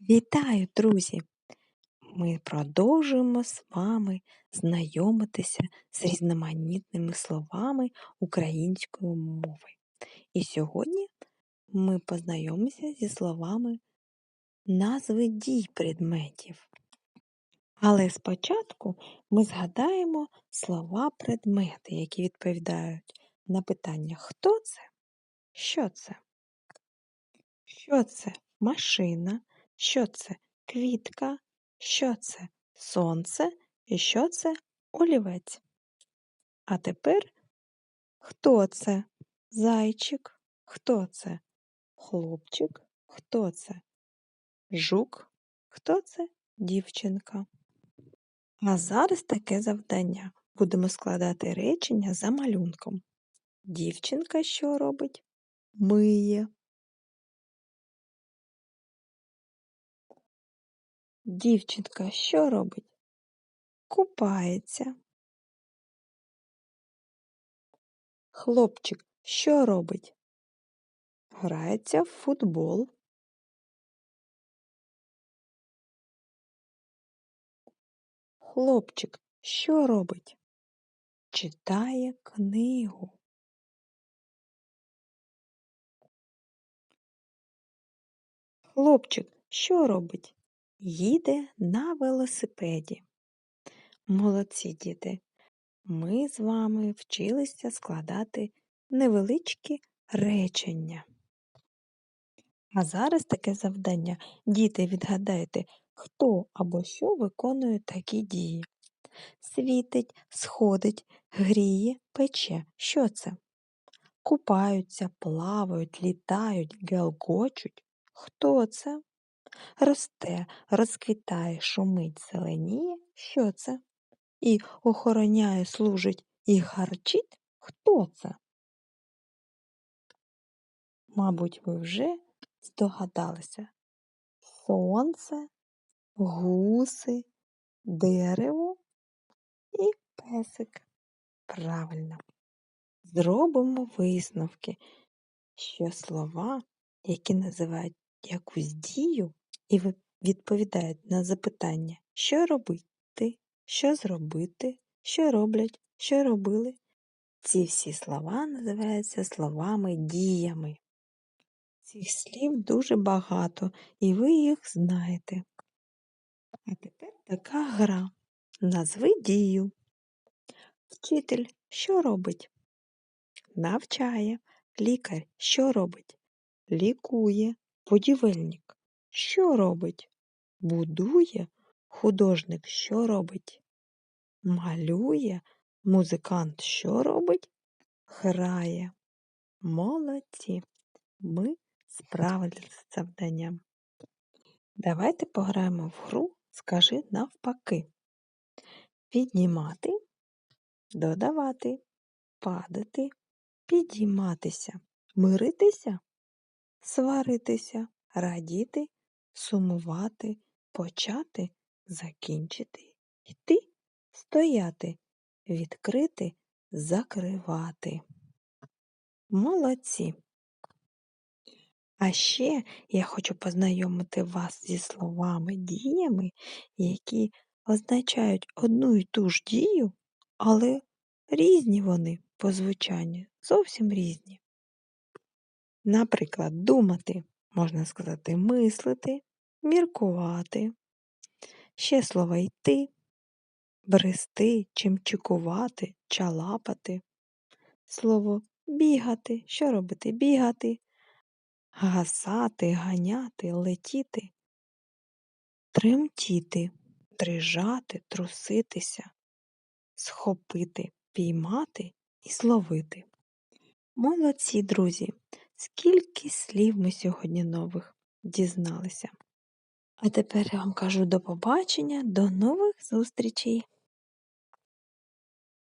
Вітаю, друзі! Ми продовжуємо з вами знайомитися з різноманітними словами української мови. І сьогодні ми познайомимося зі словами назви дій предметів. Але спочатку ми згадаємо слова предмети, які відповідають на питання хто це? Що це? Що це машина? Що це квітка? Що це сонце і що це олівець? А тепер хто це зайчик? Хто це хлопчик? Хто це жук? Хто це дівчинка? А зараз таке завдання. Будемо складати речення за малюнком. Дівчинка що робить? Миє. Дівчинка що робить? Купається. Хлопчик що робить? Грається в футбол. Хлопчик що робить? Читає книгу. Хлопчик що робить? Їде на велосипеді. Молодці діти! Ми з вами вчилися складати невеличкі речення. А зараз таке завдання. Діти, відгадайте, хто або що виконує такі дії. Світить, сходить, гріє, пече. Що це? Купаються, плавають, літають, гелгочуть. Хто це? Росте, розквітає, шумить, зеленіє. Що це? І охороняє, служить і гарчить? Хто це? Мабуть, ви вже здогадалися. Сонце, гуси, дерево і песик. Правильно. Зробимо висновки, що слова, які називають якусь дію і відповідають на запитання, що робити, що зробити, що роблять, що робили. Ці всі слова називаються словами діями. Цих слів дуже багато, і ви їх знаєте. А тепер така гра. Назви дію. Вчитель що робить? Навчає. Лікар що робить? Лікує. Будівельник що робить? Будує. Художник що робить? Малює. Музикант що робить? Грає. Молодці. Ми справилися з завданням. Давайте пограємо в гру, скажи навпаки. Піднімати, додавати, падати, підійматися, миритися, сваритися, радіти, сумувати, почати, закінчити, йти, стояти, відкрити, закривати. Молодці! А ще я хочу познайомити вас зі словами діями, які означають одну і ту ж дію, але різні вони по звучанню, зовсім різні. Наприклад, думати, можна сказати, мислити, міркувати, ще слова йти, брести, чимчикувати, чалапати, слово бігати, що робити? Бігати, гасати, ганяти, летіти, тремтіти, дрижати, труситися, схопити, піймати і зловити. Молодці, друзі! Скільки слів ми сьогодні нових дізналися. А тепер я вам кажу до побачення, до нових зустрічей!